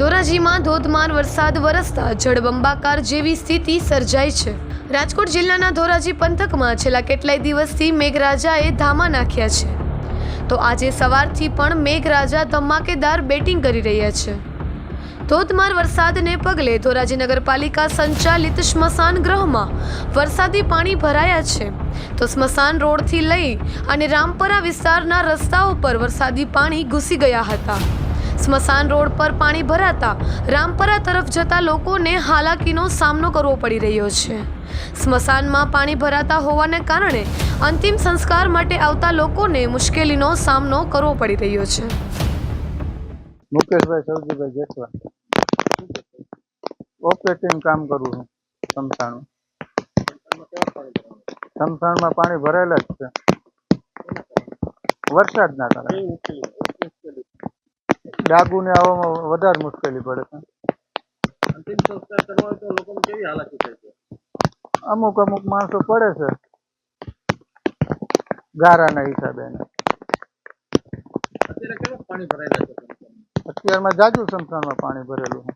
ધોરાજીમાં ધોધમાર વરસાદ વરસતા જળબંબાકાર જેવી સ્થિતિ સર્જાઈ છે. રાજકોટ જિલ્લાના ધોરાજી પંથકમાં છેલ્લા કેટલાય દિવસથી મેઘરાજાએ ધામા નાખ્યા છે. તો આજે સવારથી પણ મેઘરાજા ધમાકેદાર બેટિંગ કરી રહ્યા છે. ધોધમાર વરસાદને પગલે ધોરાજી નગરપાલિકા સંચાલિત સ્મશાન ગૃહમાં વરસાદી પાણી ભરાયા છે. તો સ્મશાન રોડથી લઈ અને રામપરા વિસ્તારના રસ્તાઓ પર વરસાદી પાણી ઘૂસી ગયા હતા. સ્મશાન રોડ પર પાણી ભરાતા રામપરા તરફ જતા લોકોને હાલાકીનો સામનો કરવો પડી રહ્યો છે. સ્મશાનમાં પાણી ભરાતા હોવાને કારણે અંતિમ સંસ્કાર માટે આવતા લોકોને મુશ્કેલીનો સામનો કરવો પડી રહ્યો છે. મુકેશભાઈ સૌજીભાઈ જેસવા ઓપરેટિંગ કામ કરું છું, સમસાણું. સમસાણમાં પાણી ભરાયેલા જ છે. વરસાદના કારણે. ડાગુને આવવામાં વધારે મુશ્કેલી પડે. છે અંતિમ સંસ્કાર કરવા તો લોકોને કેવી હાલાકી થાય છે? અમુક અમુક માણસો પડે છે. ગારાના હિસાબે અત્યારે કેવું પાણી ભરાયેલા છે? અત્યારમાં જાજુ સંસ્થામાં પાણી ભરેલું છે.